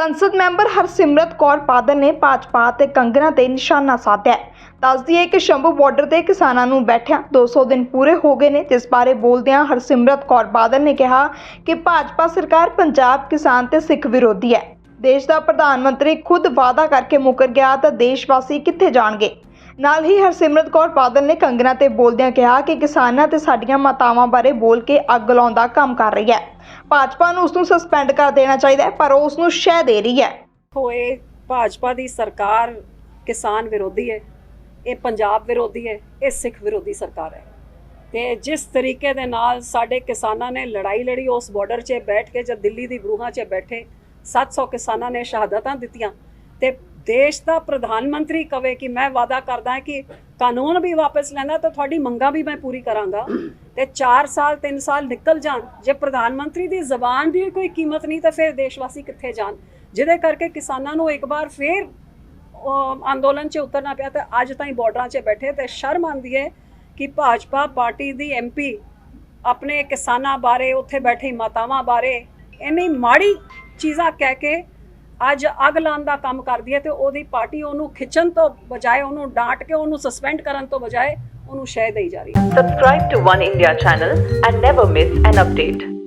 ਸੰਸਦ ਮੈਂਬਰ ਹਰਸਿਮਰਤ ਕੌਰ ਬਾਦਲ ਨੇ ਭਾਜਪਾ ਤੇ ਕੰਗਨਾ ਤੇ ਨਿਸ਼ਾਨਾ ਸਾਧਿਆ ਦੱਸਦੀ ਹੈ ਕਿ ਸ਼ੰਭੂ ਬਾਰਡਰ ਤੇ ਕਿਸਾਨਾਂ ਨੂੰ ਬੈਠਿਆਂ 200 ਦਿਨ ਪੂਰੇ ਹੋ ਗਏ ਨੇ, ਜਿਸ ਬਾਰੇ ਬੋਲਦਿਆਂ ਹਰਸਿਮਰਤ ਕੌਰ ਬਾਦਲ ਨੇ ਕਿਹਾ ਕਿ ਭਾਜਪਾ ਸਰਕਾਰ ਪੰਜਾਬ ਕਿਸਾਨ ਤੇ ਸਿੱਖ ਵਿਰੋਧੀ ਹੈ। ਦੇਸ਼ ਦਾ ਪ੍ਰਧਾਨ ਮੰਤਰੀ ਖੁਦ ਵਾਅਦਾ ਕਰਕੇ ਮੁਕਰ ਗਿਆ ਤਾਂ ਦੇਸ਼-ਵਾਸੀ ਕਿੱਥੇ ਜਾਣਗੇ? ਨਾਲ ਹੀ ਹਰਸਿਮਰਤ ਕੌਰ ਬਾਦਲ ਨੇ ਕੰਗਨਾ ਤੇ ਬੋਲਦਿਆਂ ਕਿਹਾ ਕਿ ਕਿਸਾਨਾਂ ਤੇ ਸਾਡੀਆਂ ਮਾਤਾਵਾਂ ਬਾਰੇ ਬੋਲ ਕੇ ਅੱਗ ਲਾਉਣ ਦਾ ਕੰਮ ਕਰ ਰਹੀ ਹੈ। ਭਾਜਪਾ ਨੂੰ ਉਸ ਨੂੰ ਸਸਪੈਂਡ ਕਰ ਦੇਣਾ ਚਾਹੀਦਾ ਹੈ, ਪਰ ਉਹ ਉਸ ਨੂੰ ਸ਼ਹਿ ਦੇ ਰਹੀ ਹੈ। ਹੋਏ, ਭਾਜਪਾ ਦੀ ਸਰਕਾਰ ਕਿਸਾਨ ਵਿਰੋਧੀ ਹੈ, ਇਹ ਪੰਜਾਬ ਵਿਰੋਧੀ ਹੈ, ਇਹ ਸਿੱਖ ਵਿਰੋਧੀ ਸਰਕਾਰ ਹੈ। ਤੇ ਜਿਸ ਤਰੀਕੇ ਦੇ ਨਾਲ ਸਾਡੇ ਕਿਸਾਨਾਂ ਨੇ ਲੜਾਈ ਲੜੀ, ਉਸ ਬਾਰਡਰ 'ਚ ਬੈਠ ਕੇ ਜਦ ਦਿੱਲੀ ਦੀ ਬਰੂਹਾਂ 'ਚ ਬੈਠੇ 700 ਕਿਸਾਨਾਂ ਨੇ ਸ਼ਹਾਦਤਾਂ ਦਿੱਤੀਆਂ ਤੇ ਦੇਸ਼ ਦਾ ਪ੍ਰਧਾਨ ਮੰਤਰੀ ਕਵੇ ਕਿ ਮੈਂ ਵਾਅਦਾ ਕਰਦਾ ਕਿ ਕਾਨੂੰਨ ਵੀ ਵਾਪਸ ਲੈਂਦਾ ਤਾਂ ਤੁਹਾਡੀ ਮੰਗਾਂ ਵੀ ਮੈਂ ਪੂਰੀ ਕਰਾਂਗਾ ਤੇ 4 ਸਾਲ 3 ਸਾਲ ਨਿਕਲ ਜਾਣ ਜੇ ਪ੍ਰਧਾਨ ਮੰਤਰੀ ਦੀ ਜ਼ਬਾਨ ਦੀ ਕੋਈ ਕੀਮਤ ਨਹੀਂ ਤਾਂ ਫਿਰ ਦੇਸ਼ਵਾਸੀ ਕਿੱਥੇ ਜਾਣ? ਜਿਹਦੇ ਕਰਕੇ ਕਿਸਾਨਾਂ ਨੂੰ ਇੱਕ ਵਾਰ ਫੇਰ ਅਹ, ਅੰਦੋਲਨ 'ਚ ਉਤਰਨਾ ਪਿਆ ਤੇ ਅੱਜ ਤਾਈਂ ਬਾਰਡਰਾਂ 'ਚ ਬੈਠੇ ਤੇ ਸ਼ਰਮ ਆਉਂਦੀ ਹੈ ਕਿ ਭਾਜਪਾ ਪਾਰਟੀ ਦੀ ਐਮਪੀ ਆਪਣੇ ਕਿਸਾਨਾਂ ਬਾਰੇ ਉੱਥੇ ਬੈਠੀ ਮਾਤਾਵਾਂ ਬਾਰੇ ਇੰਨੀ ਮਾੜੀ ਚੀਜ਼ਾਂ ਕਹਿ ਕੇ ਅੱਜ ਅੱਗ ਲਾਉਣ ਦਾ ਕੰਮ ਕਰਦੀ ਹੈ ਤੇ ਉਹਦੀ ਪਾਰਟੀ ਉਹਨੂੰ ਖਿੱਚਣ ਤੋਂ ਬਜਾਏ, ਉਹਨੂੰ ਡਾਂਟ ਕੇ ਉਹਨੂੰ ਸਸਪੈਂਡ ਕਰਨ ਤੋਂ ਬਜਾਏ ਉਹਨੂੰ ਸ਼ਹਿ ਦੇਈ ਜਾ ਰਹੀ ਹੈ Subscribe to One India channel and never miss an update.